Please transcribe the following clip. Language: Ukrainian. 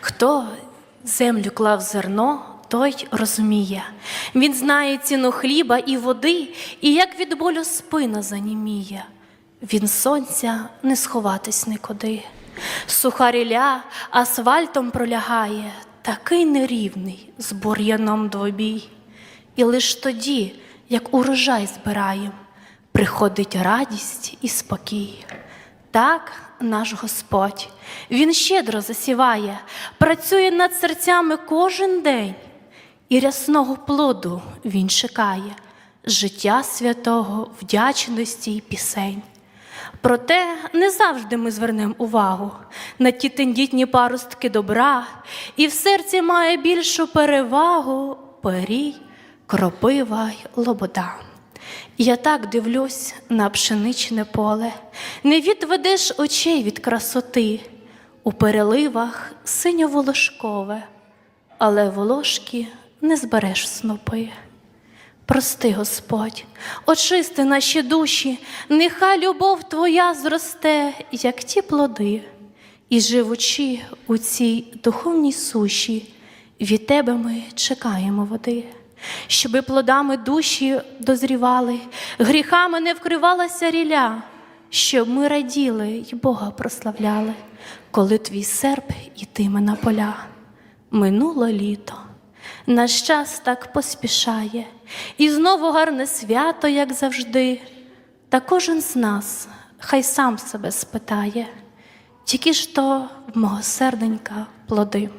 Хто землю клав зерно, той розуміє. Він знає ціну хліба і води, і як від болю спина заніміє. Він сонця не сховатись нікуди. Суха ріля асфальтом пролягає, такий нерівний, з бур'яном двобій. І лиш тоді, як урожай збираєм, приходить радість і спокій. Так наш Господь, Він щедро засіває, працює над серцями кожен день, і рясного плоду Він чекає, життя святого, вдячності й пісень. Проте не завжди ми звернемо увагу на ті тендітні паростки добра, і в серці має більшу перевагу перій, кропива й лобода. Я так дивлюсь на пшеничне поле, не відведеш очей від красоти, у переливах синьо-волошкове, але волошки не збереш снопи. Прости, Господь, очисти наші душі, нехай любов Твоя зросте, як ті плоди, і живучи у цій духовній суші, від Тебе ми чекаємо води, щоби плодами душі дозрівали, гріхами не вкривалася ріля, щоб ми раділи й Бога прославляли, коли твій серп ітиме на поля. Минуло літо. Наш час так поспішає, і знову гарне свято, як завжди. Та кожен з нас хай сам себе спитає, тільки ж то в мого серденька плоди.